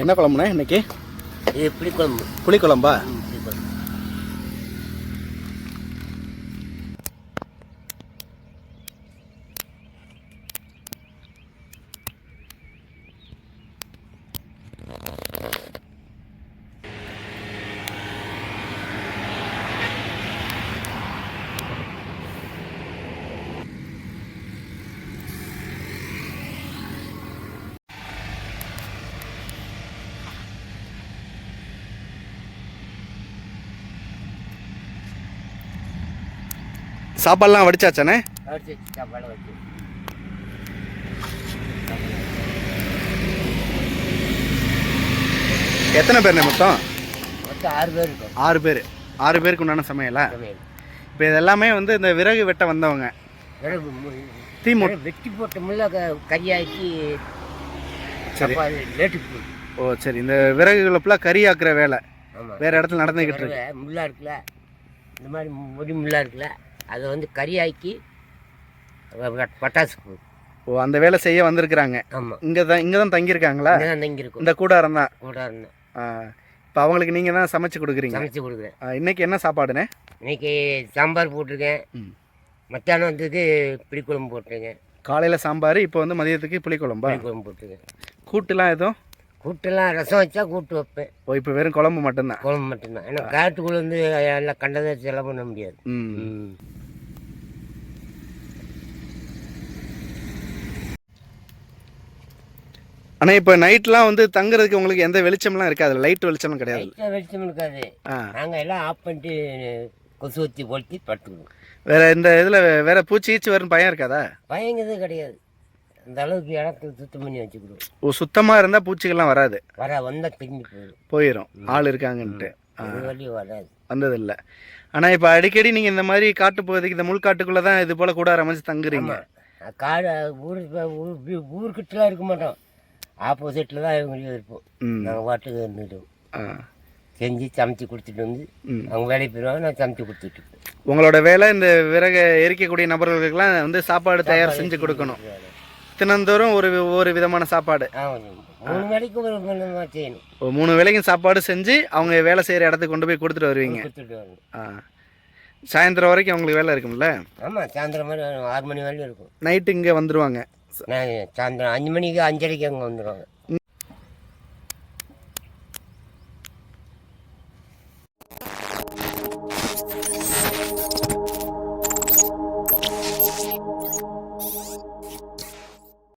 என்ன குழம்புண்ணே இன்னைக்கு? புளிக்குழம்பு. புளிக்குழம்பா ம், புளிக்குழம்பு சாப்பாடுலாம் வடிச்சாச்சானே எத்தனை பேர்ண்ணே மொத்தம்? ஆறு பேர் ஆறு பேர். ஆறு பேருக்கு உண்டான சமையலா? இப்போ இதெல்லாமே வந்து இந்த விறகு வெட்ட வந்தவங்க. தீ வெட்டி போட்ட முள்ள கறியாக்கி ஓ சரி. இந்த விறகுகளை ஃபுல்லாக கறி ஆக்குற வேலை. வேற இடத்துல நடந்துக்கிட்டு இருக்கு. முள்ளா இருக்குல்ல? இந்த மாதிரி முடி முள்ளா இருக்குல்ல? அதை வந்து கறியாக்கி பட்டாசு ஓ அந்த வேலை செய்ய வந்திருக்கிறாங்க. ஆமாம் இங்கே தான் இங்கே தான் தங்கியிருக்காங்களா? இங்கே தான் தங்கி இருக்கும் இந்த கூடாரம் தான். கூட இருந்தேன் இப்போ அவங்களுக்கு நீங்கள் தான் சமைச்சு கொடுக்குறீங்க. சமைச்சு கொடுக்குறேன். இன்னைக்கு என்ன சாப்பாடுண்ணே? இன்னைக்கு சாம்பார் போட்டிருக்கேன். மத்தியானம் வந்ததுக்கு புளிக்குழம்பு போட்டிருக்கேன். காலையில் சாம்பார் இப்போ வந்து மதியத்துக்கு புளிக்குழம்பா? புளிக்குழம்பு போட்டிருக்கேன். கூட்டுலாம் எதுவும்? கூட்டெல்லாம் ரசம் வச்சா கூட்டு வைப்பேன். ஓ இப்போ வெறும் குழம்பு மட்டும்தான்? குழம்பு மட்டும்தான். ஏன்னா காட்டுக்குள்ள வந்து எல்லாம் கண்டதை செலவு பண்ண முடியாது. ம். ஆனால் இப்போ நைட்லாம் வந்து தங்குறதுக்கு உங்களுக்கு எந்த வெளிச்சம்லாம் இருக்காது. லைட் வெளிச்சம்லாம் கிடையாது. வெளிச்சம் இருக்காது. நாங்கள் எல்லாம் ஆஃப் பண்ணிட்டு கொசு ஊற்றி கொளுத்தி படுத்துக்குவோம். வேற இந்த இதில் வேற பூச்சி ஈச்சி வரும்னு பயம் இருக்காதா? பயங்கிறது கிடையாது. அந்த அளவுக்கு இடத்துல சுத்தம் பண்ணி வச்சுக்கிடுவோம். ஓ சுத்தமாக இருந்தால் பூச்சிகள்லாம் வராது. வர வந்தால் திரும்பி போயிடும் போயிடும் ஆள் இருக்காங்கன்ட்டு. வராது. வந்ததில்லை. ஆனால் இப்போ அடிக்கடி நீங்கள் இந்த மாதிரி காட்டு பகுதிக்கு இந்த முள்காட்டுக்குள்ளே தான் இது போல் கூடார அமைச்சு தங்குறீங்க. காடு ஊர் ஊர் ஊர்கிட்டலாம் இருக்க மாட்டோம். ஆப்போசிட்டில் தான் இவங்க இருப்போம். நாங்கள் பாட்டுக்கு இருந்துட்டோம். ஆ. செஞ்சு சமைச்சு கொடுத்துட்டு வந்து. அவங்க வேலைக்கு போயிடுவாங்க நான் சமைச்சு கொடுத்துட்டு. உங்களோட வேலை இந்த விறகை எரிக்கக்கூடிய நபர்களுக்கெல்லாம் வந்து சாப்பாடு தயார் செஞ்சு கொடுக்கணும். தினந்தோறும் ஒரு ஒரு விதமான சாப்பாடு. மூணு வேலைக்கு ஒரு செய்யணும். மூணு வேளைக்கும் சாப்பாடு செஞ்சு அவங்க வேலை செய்கிற இடத்துக்கு கொண்டு போய் கொடுத்துட்டு வருவீங்க. ஆ. சாயந்தரம் வரைக்கும் அவங்களுக்கு வேலை இருக்கும்ல? ஆமாம் சாயந்தரம் மாதிரி ஆறு மணி வரையும் இருக்கும். நைட்டு இங்கே வந்துருவாங்க. நான் சாயந்தரம் அஞ்சு மணிக்கு அஞ்சரைக்கு அங்கே வந்துடுவாங்க